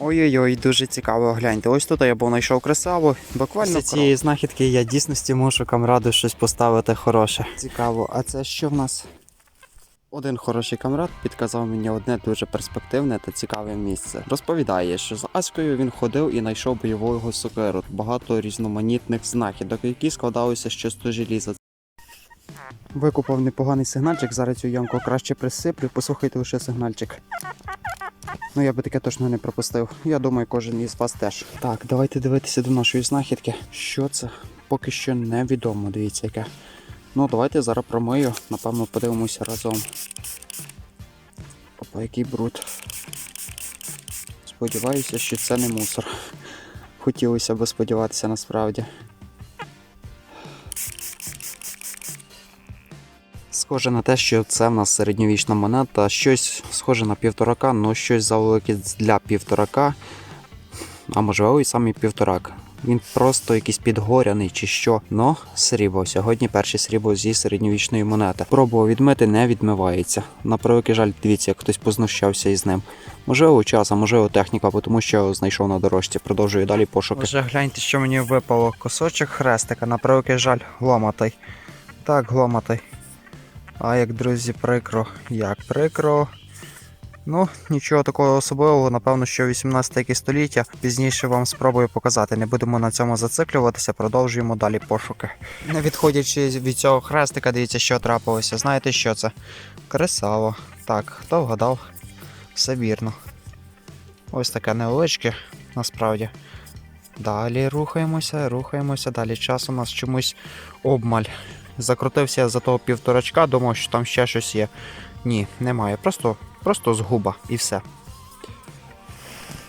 Ой-ой-ой, дуже цікаво гляньте. Ось тут я був знайшов красаву. Буквально Після цієї знахідки я дійсності мушу камраду щось поставити хороше. цікаво. А це що в нас? Один хороший камрад підказав мені одне дуже перспективне та цікаве місце. Розповідає, що з Аською він ходив і знайшов бойового сокиру, багато різноманітних знахідок, які складалися з чисто желіза. Викупав непоганий сигнальчик, зараз цю ямку краще присиплю, послухайте лише сигнальчик. Ну я би таке точно не пропустив. Я думаю, кожен із вас теж. Так, давайте дивитися до нашої знахідки. Що це? Поки що невідомо. Дивіться, яке. Ну, давайте зараз промию, напевно, подивимося разом. Опа, який бруд. Сподіваюся, що це не мусор. Хотілося б сподіватися насправді. Схоже на те, що це в нас середньовічна монета, щось схоже на півторака, ну щось завелике для півторака, а можливо і саме півторак. Він просто якийсь підгоряний чи що. Но срібло. Сьогодні перше срібло зі середньовічної монети. Пробував відмити, не відмивається. На превеликий жаль, дивіться, як хтось познущався із ним. Можливо, час, а можливо техніка, тому що знайшов на дорожці. Продовжую далі пошуки. Вже гляньте, що мені випало. Косочок хрестика, на превеликий жаль, гломатий. Так, гломатий. А як, друзі, прикро. Як прикро. Ну, нічого такого особливого, напевно, що 18 якесь століття. Пізніше вам спробую показати. Не будемо на цьому зациклюватися, продовжуємо далі пошуки. Не відходячи від цього хрестика, дивіться, що трапилося. Знаєте, що це? Кресало. Так, хто вгадав? Все вірно. Ось таке невеличке, насправді. Далі рухаємося, рухаємося. Далі час у нас чомусь обмаль. Закрутився за того півторачка, думав, що там ще щось є. Ні, немає. Просто, просто згуба і все.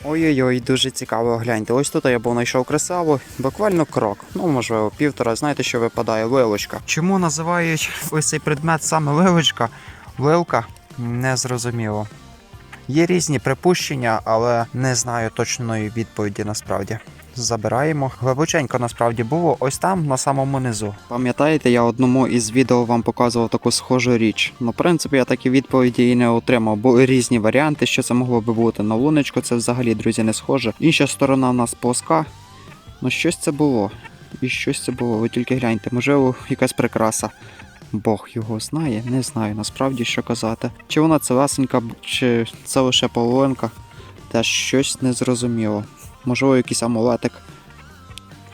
Ой-ой-ой, дуже цікаво гляньте. Ось тут я був знайшов красаву, буквально крок. Ну, можливо, півтора. Знаєте, що випадає? Вилочка. Чому називають ось цей предмет саме вилочка? Вилка? Незрозуміло. Є різні припущення, але не знаю точної відповіді насправді. Забираємо. Глибоченько насправді було ось там, на самому низу. Пам'ятаєте, я одному із відео вам показував таку схожу річ. Ну, в принципі, я такі відповіді і не отримав. Були різні варіанти, що це могло би бути. На луночку це взагалі, друзі, не схоже. Інша сторона в нас плоска. Ну, щось це було. І щось це було. Ви тільки гляньте, можливо, якась прикраса. Бог його знає, не знаю насправді що казати. Чи вона целесенька, чи це лише половинка, теж щось незрозуміло. Можливо, якийсь амулетик.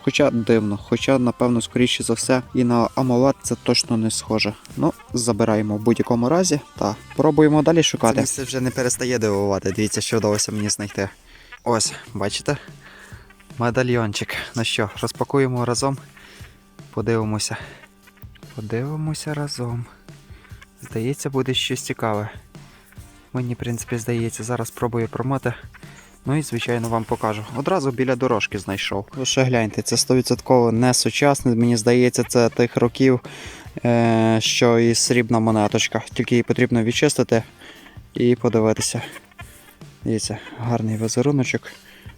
Хоча дивно, хоча, напевно, скоріше за все, і на амулет це точно не схоже. Ну, забираємо в будь-якому разі та пробуємо далі шукати. Це вже не перестає дивувати. Дивіться, що вдалося мені знайти. Ось, бачите? Медальйончик. Ну що, розпакуємо разом. Подивимося. Подивимося разом. Здається, буде щось цікаве. Мені, в принципі, здається, зараз спробую промити. Ну і, звичайно, вам покажу. Одразу біля дорожки знайшов. Лише гляньте, це 100% не сучасне. Мені здається, це тих років, е, що і срібна монеточка. Тільки її потрібно відчистити і подивитися. Дивіться, гарний візеруночок.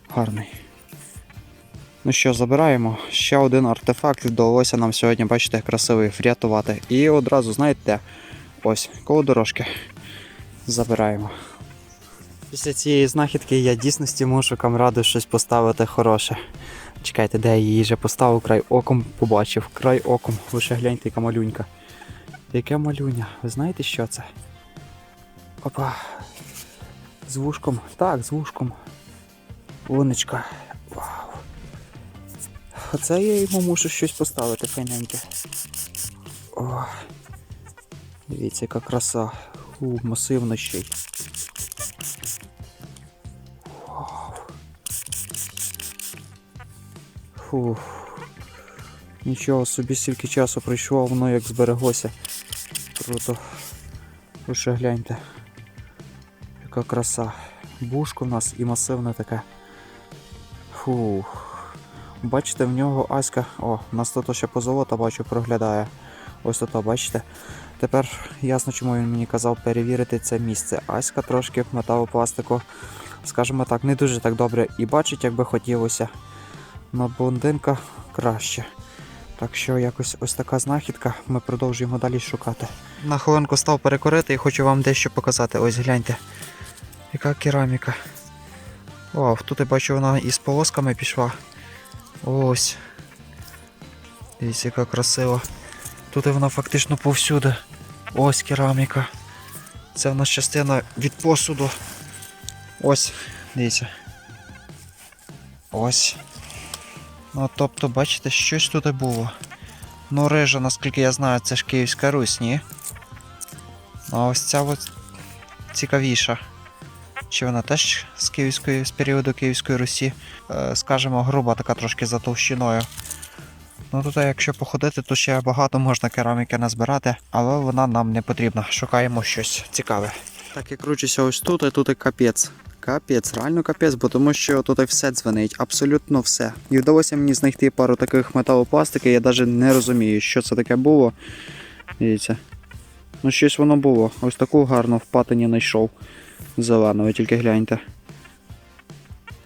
Гарний. Ну що, забираємо. Ще один артефакт вдалося нам сьогодні, бачите, красивий врятувати. І одразу, знаєте, ось, коло дорожки. Забираємо. Після цієї знахідки я дійсності мушу камраду щось поставити хороше. Чекайте, де я її вже поставив, край оком побачив. Край оком. Лише гляньте, яка малюнька. Яке малюня? Ви знаєте, що це? Опа. З вушком. Так, з вушком. Луночка. Вау. Оце я йому мушу щось поставити файненьке. О. Дивіться, яка краса. У, масивно ще й. Фух. Нічого собі стільки часу пройшло, воно як збереглося. Круто. Ви ще гляньте. Яка краса. Бушко в нас і масивне таке. Фух. Бачите, в нього Аська. О, у нас тут ще позолота бачу проглядає. Ось тут, бачите. Тепер ясно, чому він мені казав перевірити це місце. Аська трошки металопластику, скажімо так, не дуже так добре і бачить, як би хотілося. На блондинка краще. Так що якось ось така знахідка. Ми продовжуємо далі шукати. На хвилинку став перекорити і хочу вам дещо показати. Ось гляньте. Яка кераміка. Вау, тут я бачу, вона із полосками пішла. Ось. Дивіться, яка красива. Тут вона фактично повсюди. Ось кераміка. Це в нас частина від посуду. Ось, дивіться. Ось. Ну, тобто, бачите, щось тут було. Ну, рижа, наскільки я знаю, це ж Київська Русь, ні? А ось ця от цікавіша. Чи вона теж з Київської, з періоду Київської Русі, е, скажімо, груба така трошки за товщиною. Ну тут, якщо походити, то ще багато можна кераміки назбирати, але вона нам не потрібна. Шукаємо щось цікаве. Так, я кручуся ось тут, і тут і капець. Капець, реально капець, бо тому що тут все дзвенить, абсолютно все. І вдалося мені знайти пару таких металопластики, я навіть не розумію, що це таке було. Дивіться. Ну, щось воно було. Ось таку гарну впатині знайшов. Зелену, ви тільки гляньте.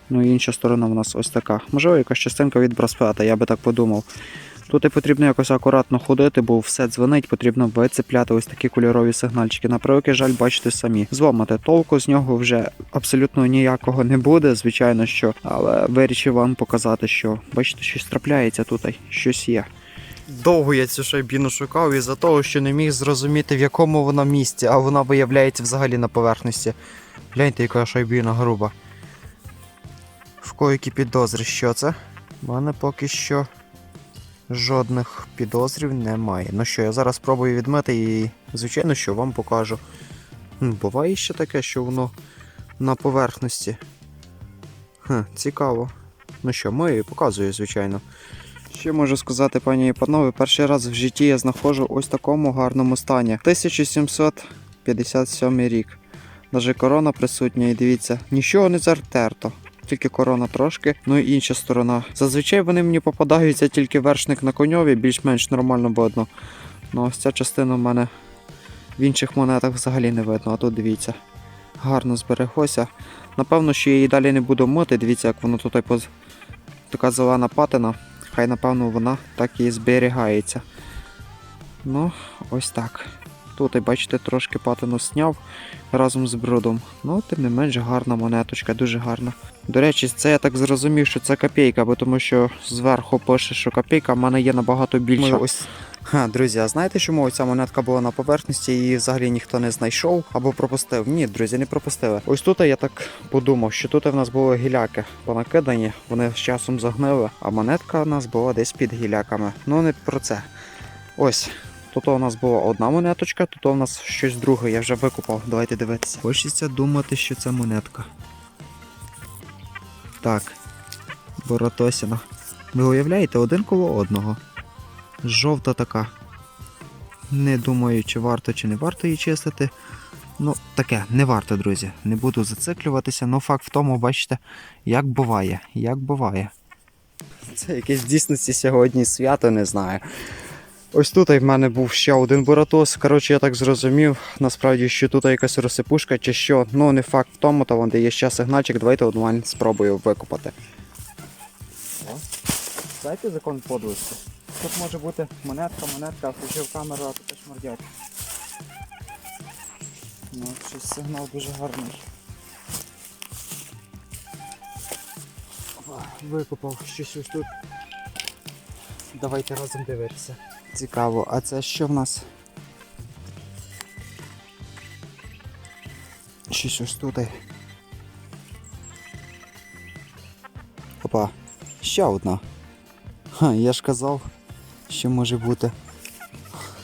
Ну і інша сторона в нас ось така. Можливо, якась частинка від браслета, я би так подумав. Тут і потрібно якось акуратно ходити, бо все дзвонить, потрібно вицепляти ось такі кольорові сигнальчики. На превеликий жаль, бачите самі. Зламати толку з нього вже абсолютно ніякого не буде, звичайно що. Але вирішив вам показати, що бачите, щось трапляється тут, щось є. Довго я цю шайбіну шукав із-за того, що не міг зрозуміти, в якому вона місці, а вона виявляється взагалі на поверхності. Гляньте, яка шайбіна груба. В коїки підозри, що це? У мене поки що жодних підозрів немає. Ну що, я зараз спробую відмити і, звичайно, що вам покажу. Буває ще таке, що воно на поверхності. Хм, цікаво. Ну що, мию і показую, звичайно. Що можу сказати, пані і панове, перший раз в житті я знаходжу ось в такому гарному стані. 1757 рік. Даже корона присутня, і дивіться, нічого не зартерто. Тільки корона трошки, ну і інша сторона. Зазвичай вони мені попадаються тільки вершник на коньові, більш-менш нормально видно. Ну ось ця частина в мене в інших монетах взагалі не видно, а тут дивіться. Гарно збереглося. Напевно, що я її далі не буду мити. Дивіться, як воно тут поз... така зелена патина. Хай, напевно, вона так і зберігається. Ну, ось так. Тут, і бачите, трошки патину сняв разом з брудом. Ну, тим не менш, гарна монеточка, дуже гарна. До речі, це я так зрозумів, що це копійка, бо тому що зверху пише, що копійка в мене є набагато більша. Ось Ха, друзі, а знаєте, чому ця монетка була на поверхності її взагалі ніхто не знайшов або пропустив? Ні, друзі, не пропустили. Ось тут я так подумав, що тут в нас були гіляки понакидані, вони з часом загнили, а монетка у нас була десь під гіляками. Ну не про це. Ось. Тут у нас була одна монеточка, тут у нас щось друге, я вже викупав. Давайте дивитися. Хочеться думати, що це монетка. Так. Боротосіна. Ви уявляєте, один коло одного. Жовта така. Не думаю, чи варто, чи не варто її чистити. Ну, таке, не варто, друзі. Не буду зациклюватися, але факт в тому, бачите, як буває, як буває. Це якесь дійсності сьогодні свято, не знаю. Ось тут в мене був ще один буратос. Коротше, я так зрозумів, насправді, що тут якась розсипушка чи що. Ну, не факт в тому, то вон де є ще сигнальчик, давайте онлайн спробую викопати. Знаєте закон подлості? Тут може бути монетка, монетка, включив камеру, а тут шмордять. Ну, щось сигнал дуже гарний. Опа, викопав щось ось тут. Давайте разом дивитися. Цікаво, а це що в нас? Щось ось тут. Опа, ще одна. Ха, я ж казав, що може бути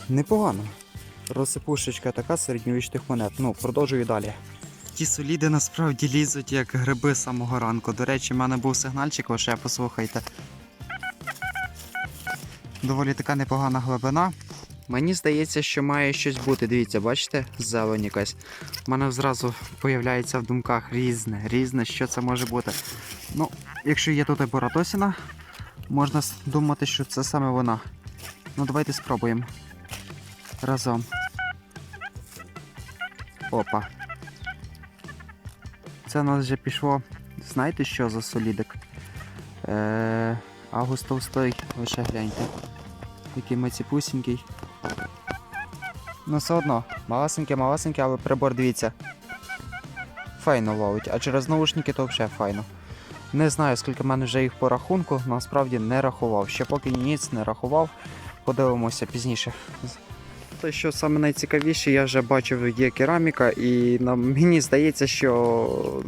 непогано. Розсипушечка така середньовічних монет. Ну, продовжую далі. Ті соліди насправді лізуть як гриби самого ранку. До речі, в мене був сигнальчик, лише послухайте. Доволі така непогана глибина. Мені здається, що має щось бути. Дивіться, бачите, зелень якась. У мене зразу появляється в думках різне, різне, що це може бути. Ну, якщо є тут і Боратосіна, можна думати, що це саме вона. Ну, давайте спробуємо. Разом. Опа. Це у нас вже пішло. Знаєте, що за солідик? Е, Август Товстой, лише гляньте. Такий маціпусінький. Ну все одно, малесенький, малесенький, але прибор, дивіться. файно ловить, а через наушники то взагалі файно. Не знаю, скільки в мене вже їх по рахунку, насправді не рахував. Ще поки ніц не рахував, подивимося пізніше. Те, що саме найцікавіше, я вже бачив, є кераміка, і на, мені здається, що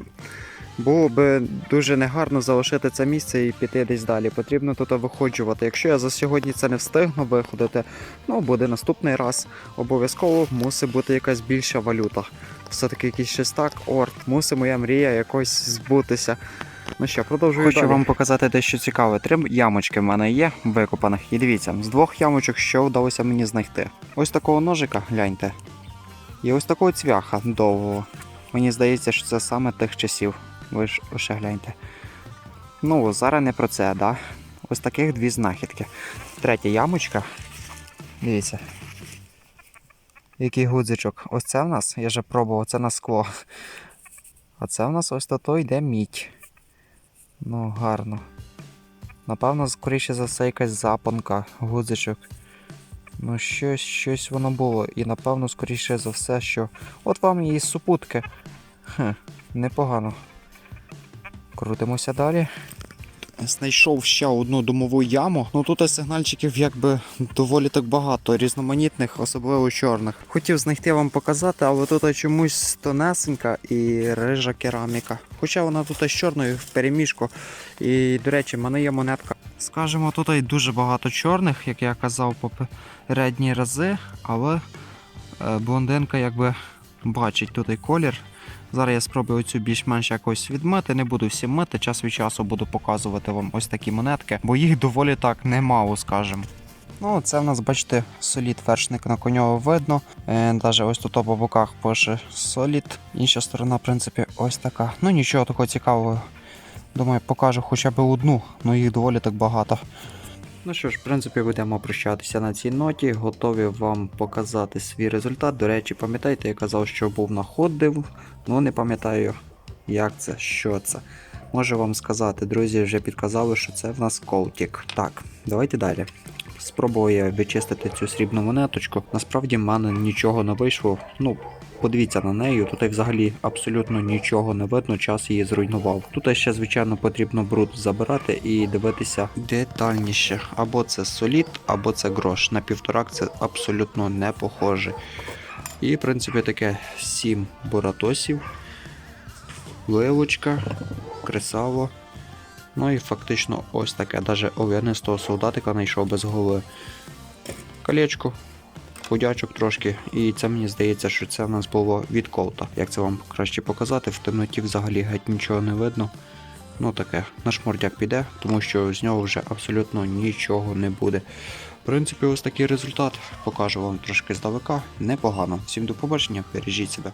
було би дуже негарно залишити це місце і піти десь далі. Потрібно тут виходжувати. Якщо я за сьогодні це не встигну виходити, ну буде наступний раз. Обов'язково мусить бути якась більша валюта. Все-таки якийсь шестак, орд, мусить моя мрія якось збутися. Ну що, продовжую. Хочу далі. вам показати дещо цікаве. Три ямочки в мене є викопаних. І дивіться, з двох ямочок що вдалося мені знайти. Ось такого ножика, гляньте. І ось такого цвяха довгого. Мені здається, що це саме тих часів. Ви ж ще гляньте. Ну, зараз не про це, да? Ось таких дві знахідки. Третя ямочка. Дивіться. Який гудзичок. Ось це в нас, я вже пробував, це на скло. А це в нас ось то йде мідь. Ну, гарно. Напевно, скоріше за все, якась запонка, гудзичок. Ну, щось, щось воно було. І напевно, скоріше за все, що. От вам її супутки. Хм, непогано. Крутимося далі. Знайшов ще одну домову яму. Ну тут сигнальчиків якби доволі так багато, різноманітних, особливо чорних. Хотів знайти вам показати, але тут чомусь тонесенька і рижа кераміка. Хоча вона тут з чорною в переміжку. І, до речі, в мене є монетка. Скажімо, тут і дуже багато чорних, як я казав попередні рази, але е, блондинка якби бачить тут і колір. Зараз я спробую цю більш-менш якось відмити. Не буду всі мити. Час від часу буду показувати вам ось такі монетки, бо їх доволі так немало, скажімо. Ну, це в нас, бачите, солід вершник на конього видно. Е, Даже ось тут по боках пише солід. Інша сторона, в принципі, ось така. Ну нічого такого цікавого. Думаю, покажу хоча б одну, ну їх доволі так багато. Ну що ж, в принципі, будемо прощатися на цій ноті. Готові вам показати свій результат. До речі, пам'ятаєте, я казав, що був находив, ну не пам'ятаю, як це, що це. Можу вам сказати, друзі вже підказали, що це в нас колтік. Так, давайте далі. Спробую я відчистити цю срібну монеточку. Насправді в мене нічого не вийшло. Ну, подивіться на неї, тут як взагалі абсолютно нічого не видно, час її зруйнував. Тут ще, звичайно, потрібно бруд забирати і дивитися детальніше. Або це солід, або це грош. На півторак це абсолютно не похоже. І, в принципі, таке 7 буратосів, ливочка, кресало. Ну і фактично ось таке, навіть ов'янистого солдатика знайшов без голови. Колечко, ходячок трошки, і це мені здається, що це в нас було від колта. Як це вам краще показати, в темноті взагалі геть нічого не видно. Ну таке, наш мордяк піде, тому що з нього вже абсолютно нічого не буде. В принципі, ось такий результат. Покажу вам трошки здалека. Непогано. Всім до побачення, бережіть себе.